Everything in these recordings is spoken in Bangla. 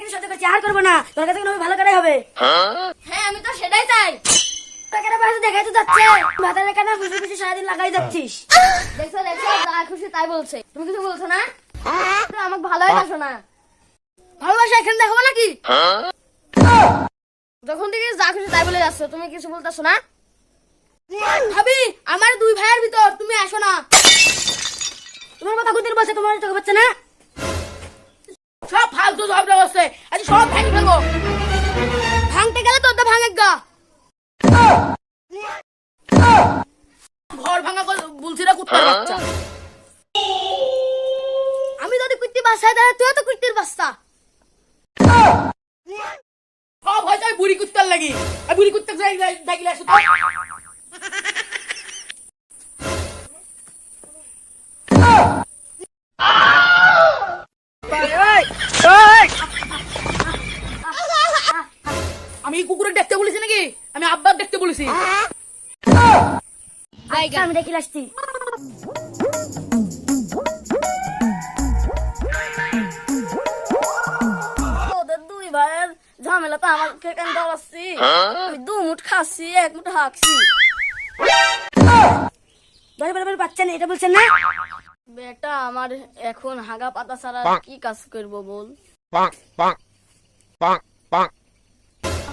কিছু সহ্য করছি আর করব না। তোর কাছে কোনো ভালো করাই হবে। হ্যাঁ আমি তো সেটাই চাই। টাকাটা পয়সা দেখাই তো যাচ্ছে? ভাতারে কেন বুঝে বুঝে সারাদিন লাগাই যাচ্ছিস। দেখছ দেখছ যা খুশি তাই বলছে। তুমি কিছু বলছো না? আমাকে ভালোই বাসো না। ভালোবাসা এখানে দেখাবো নাকি? যখন থেকে যা খুশি তাই বলে যাচ্ছ তুমি কিছু বলতেছো না? ভাবি আমার দুই ভাইয়ের ভিতর তুমি আসো না। তোমার কথা কুদিন বলছে তোমার চোখে পাচ্ছে না? ঝগড়া বসছে আজ সব ভেঙে ফেলব। ভাঙতে গেলে তোর তো ভাঙে গা। ঘর ভাঙা বলছি না কুত্তার বাচ্চা। আমি যদি কুত্তি বাচ্চা তাহলে তুইও তো কুত্তির বাচ্চা। সব হয়তো বুড়ি কুত্তার লাগি। বুড়ি কুত্তার ডাকিলে আসো আমি আব্বার দেখতে বলেছি। আচ্ছা, আমি দেখে আসছি। ঝামেলা তো আমাকে কেন দাওয়াচ্ছি দু মুঠ খাচ্ছি এক মুঠ হাঁকছি। বলে বলে বলে বাচ্চা নেই এটা বলছেন না? বেটা আমার এখন হাগা পাতা ছাড়া কি কাজ করব বল.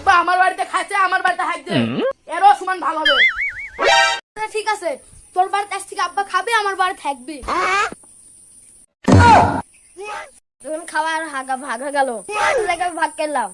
আব্বা আমার বাড়িতে খাচ্ছে আমার বাড়িতে হাঁকছে এরও সমান ভালো হবে। আচ্ছা, ঠিক আছে তোর বাড়িতে আজ থেকে আব্বা খাবে আমার বাড়ি থাকবে। খাওয়া আর হাগা ভাগা গেল। ভাগ করলাম।